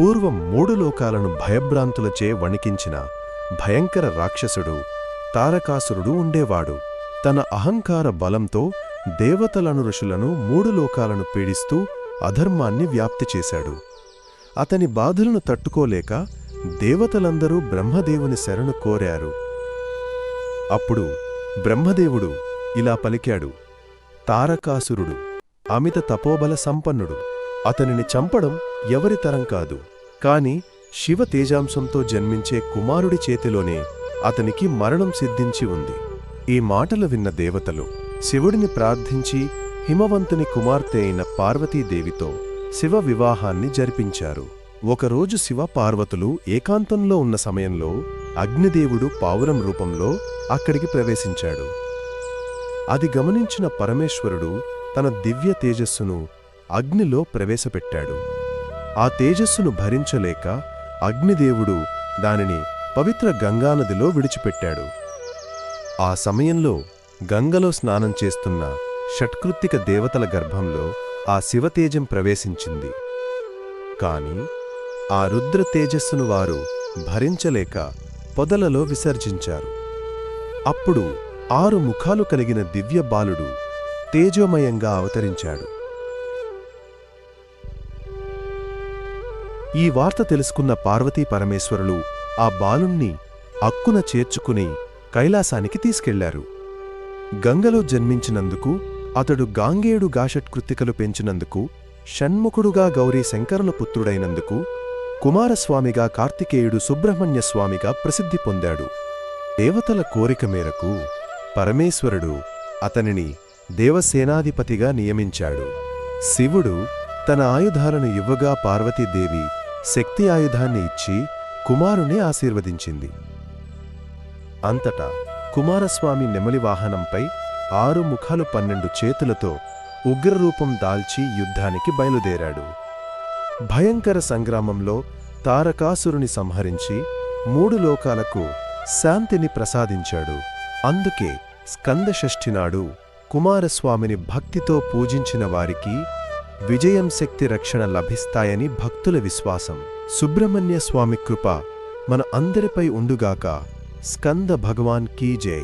పూర్వం మూడు లోకాలను భయభ్రాంతులచే వణికించిన భయంకర రాక్షసుడు తారకాసురుడు ఉండేవాడు. తన అహంకార బలంతో దేవతలను ఋషులను మూడు లోకాలను పీడిస్తూ అధర్మాన్ని వ్యాప్తి చేశాడు. అతని బాధలను తట్టుకోలేక దేవతలందరూ బ్రహ్మదేవుని శరణు కోరారు. అప్పుడు బ్రహ్మదేవుడు ఇలా పలికాడు తారకాసురుడు అమిత తపోబల సంపన్నుడు అతనిని చంపడం ఎవరి తరం కాదు. కాని శివ తేజాంశంతో జన్మించే కుమారుడి చేతిలోనే అతనికి మరణం సిద్ధించి ఉంది. ఈ మాటలు విన్న దేవతలు శివుడిని ప్రార్థించి హిమవంతుని కుమార్తె అయిన పార్వతీదేవితో శివ వివాహాన్ని జరిపించారు. ఒకరోజు శివ పార్వతులు ఏకాంతంలో ఉన్న సమయంలో అగ్నిదేవుడు పావురం రూపంలో అక్కడికి ప్రవేశించాడు. అది గమనించిన పరమేశ్వరుడు తన దివ్య తేజస్సును అగ్నిలో ప్రవేశపెట్టాడు. ఆ తేజస్సును భరించలేక అగ్నిదేవుడు దానిని పవిత్ర గంగానదిలో విడిచిపెట్టాడు. ఆ సమయంలో గంగలో స్నానం చేస్తున్న షట్కృత్తిక దేవతల గర్భంలో ఆ శివతేజం ప్రవేశించింది. కాని ఆ రుద్ర తేజస్సును వారు భరించలేక పొదలలో విసర్జించారు. అప్పుడు ఆరు ముఖాలు కలిగిన దివ్య బాలుడు తేజోమయంగా అవతరించాడు. ఈ వార్త తెలుసుకున్న పార్వతీ పరమేశ్వరులు ఆ బాలుణ్ణి అక్కున చేర్చుకుని కైలాసానికి తీసుకెళ్ళారు. గంగలో జన్మించినందుకు అతడు గాంగేయుడు గాషట్కృత్తికలు పెంచినందుకు షణ్ముఖుడుగా గౌరీ శంకరుల పుత్రుడైనందుకు కుమారస్వామిగా కార్తికేయుడు సుబ్రహ్మణ్యస్వామిగా ప్రసిద్ధి పొందాడు. దేవతల కోరిక మేరకు పరమేశ్వరుడు అతనిని దేవసేనాధిపతిగా నియమించాడు. శివుడు తన ఆయుధాలను ఇవ్వగా పార్వతీదేవి శక్తి ఆయుధాన్ని ఇచ్చి కుమారుని ఆశీర్వదించింది. అంతటా కుమారస్వామి నెమలి వాహనంపై ఆరు ముఖాలు పన్నెండు చేతులతో ఉగ్రరూపం దాల్చి యుద్ధానికి బయలుదేరాడు. భయంకర సంగ్రామంలో తారకాసురుని సంహరించి మూడు లోకాలకు శాంతిని ప్రసాదించాడు. అందుకే స్కందషష్ఠినాడు కుమారస్వామిని భక్తితో పూజించిన వారికి విజయం శక్తి రక్షణ లభిస్తాయని భక్తుల విశ్వాసం. సుబ్రహ్మణ్య స్వామి కృప మన అందరిపై ఉండుగాక. స్కంద భగవాన్ కీ జై.